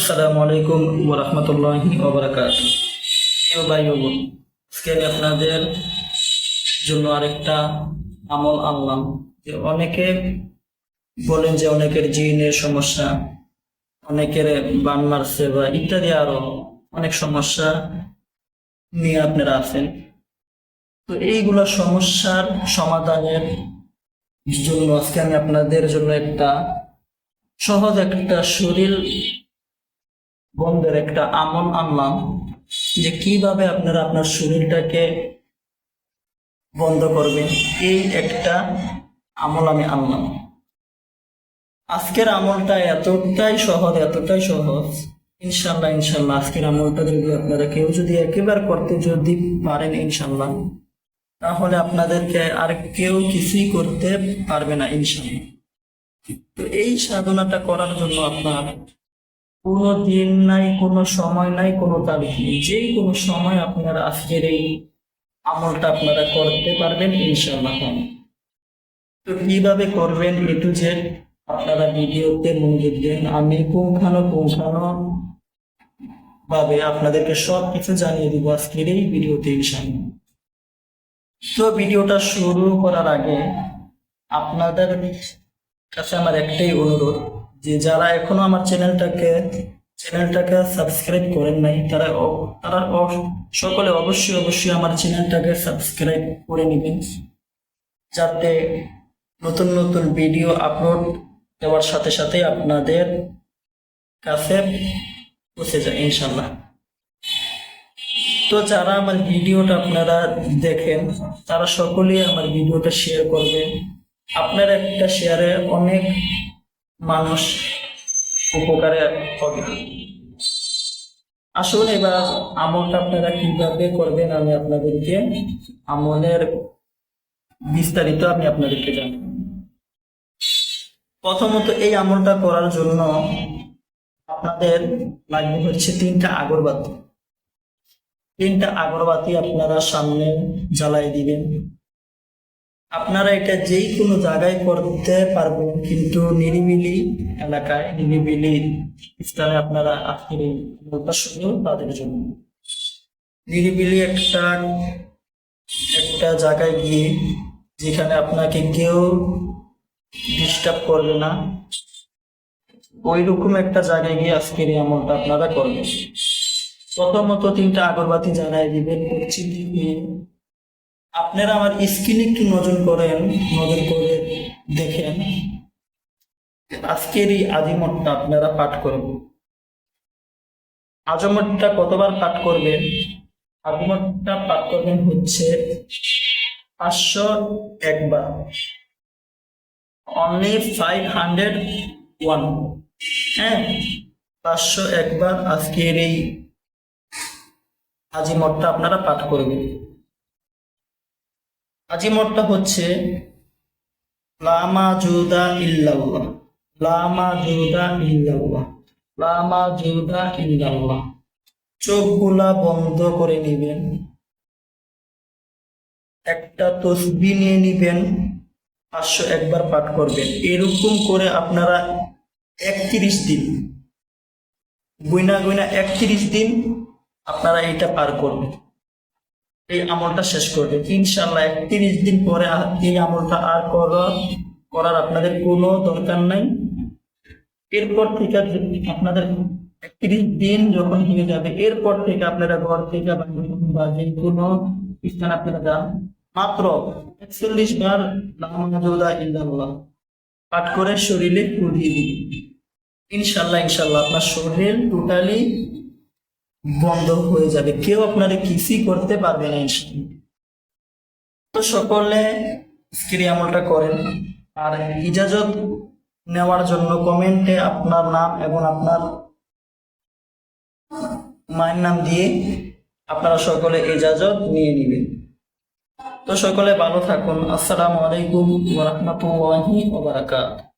আসসালামু আলাইকুম ওরহমতুল্লাহি ওবরাকাত প্রিয় ভাই বোন, আজকে আমি আপনাদের জন্য আরেকটা আমল আনলাম। যে অনেকে বলেন যে অনেকের জিনের সমস্যা অনেকের বান মারছে বা ইত্যাদি আরও অনেক সমস্যা নিয়ে আপনারা আছেন। তো এইগুলা সমস্যার সমাধানের জন্য আজকে আমি আপনাদের জন্য একটা সহজ একটা শরীর বন্ধের একটা আমল আনলাম যে কীভাবে আপনারা আপনার শরীরটাকে বন্ধ করবেন, এই একটা আমল আমি আনলাম। আজকের আমলটা এতটাই সহজ এতটাই সহজ। ইনশাল্লাহ ইনশাল্লাহ আজকের আমলটা যদি আপনারা কেউ যদি একেবারে করতে যদি পারেন ইনশাল্লাহ তাহলে আপনাদেরকে আর কেউ কিছুই করতে পারবে না ইনশাল্লাহ তো এই সাধনাটা করার জন্য আপনার কোনো দিন নাই, কোনো সময় নাই, কোনো তারিখ নেই। যেই কোনো সময় আপনারা আজকের এই আমলটা আপনারা করতে পারবেন ইনশাল্লাহ তো কীভাবে করবেন এ টু জেড আপনারা ভিডিওতে মনোযোগ দেন। আমি পুঙ্খানো পুঙ্খানো ভাবে আপনাদেরকে সব কিছু জানিয়ে দিব আজকের এই ভিডিওতে ইনশাল্লাহ তো ভিডিওটা শুরু করার আগে আপনাদের কাছে আমার একটাই অনুরোধ যে যারা এখনও আমার চ্যানেলটাকে চ্যানেলটাকে সাবস্ক্রাইব করেন নাই, তারা তারা সকলে অবশ্যই অবশ্যই আমার চ্যানেলটাকে সাবস্ক্রাইব করে নেবেন। যাতে নতুন নতুন ভিডিও আপলোড দেওয়ার সাথে সাথে আপনাদের কাছে পৌঁছে যায় ইনশাল্লাহ তো যারা আমার ভিডিওটা আপনারা দেখেন, তারা সকলেই আমার ভিডিওটা শেয়ার করবেন। আপনার একটা শেয়ারে অনেক মানুষ উপকারে হবে। আসুন এবার আমলটা আপনারা কীভাবে করবেন আমি আপনাদেরকে আমলের বিস্তারিত আমি আপনাদেরকে জানাই। প্রথমত এই আমলটা করার জন্য আপনাদের লাগবে হচ্ছে তিনটা আগরবাতি। তিনটা আগরবাতি আপনারা সামনে জ্বালাই দিবেন। আপনারা এটা যেই কোনো জায়গায় করতে পারবেন, কিন্তু নিরিবিলি এলাকায়, নিরিবিলি স্থানে আপনারা আজকের এই তাদের জন্য। নিরিবিলি একটা একটা জায়গায় গিয়ে যেখানে আপনাকে কেউ ডিস্টার্ব করবে না ওই রকম একটা জায়গায় গিয়ে আজকের এই আমলটা আপনারা করবেন। প্রথমত তিনটা আগরবাতি জ্বালায় দিবেন, পশ্চিম দিকে আপনারা আমার স্ক্রিনে একটু নজর করেন, নজর করে দেখেন। আজকের এই আজিমতটা আপনারা পাঠ করবেন আজমতটা কতবার পাঠ করবেন? আজিমতটা পাঠ করবেন হচ্ছে পাঁচশো একবার। অনলি ফাইভ হান্ড্রেড ওয়ান হ্যাঁ পাঁচশো একবার আজকের এই আজিমতটা আপনারা পাঠ করবেন। আজিমতটা হচ্ছে লামা জুদা ইল্লাল্লাহ লামা জুদা ইল্লাল্লাহ লামা জুদা ইল্লাল্লাহ। চোখগুলা বন্ধ করে নেবেন। একটা তসবি নিয়ে নিবেন, পাঁচশো একবার পাঠ করবেন। এরকম করে আপনারা একত্রিশ দিন, গুইনা গুইনা একত্রিশ দিন আপনারা এটা পার করবেন। এই আমলটা শেষ করবে। ইনশাল্লাহ একত্রিশ দিন পরে এই আমলটা আর করার করার আপনাদের কোনো দরকার নাই। এরপর থেকে আপনাদের একত্রিশ দিন যখন হয়ে যাবে, এরপর থেকে আপনারা ঘর থেকে বা যে কোনো স্থানে আপনারা যান। মাত্র একচল্লিশ বার পাঠ করে শরীরে পুড়িয়ে ইনশাল্লাহ ইনশাল্লাহ আপনার শরীর টোটালি বন্ধ হয়ে যাবে। কেউ আপনারে কিছুই করতে পারবে না তো সকলে স্ক্রি আমলটা করেন। আর ইজাজত নেওয়ার জন্য কমেন্টে আপনার নাম এবং আপনার মায়ের নাম দিয়ে আপনারা সকলে ইজাজত নিয়ে নেবেন। তো সকলে ভালো থাকুন। আসসালামু আলাইকুম ওয়া রাহমাতুল্লাহি ওয়া বারাকাতুহু।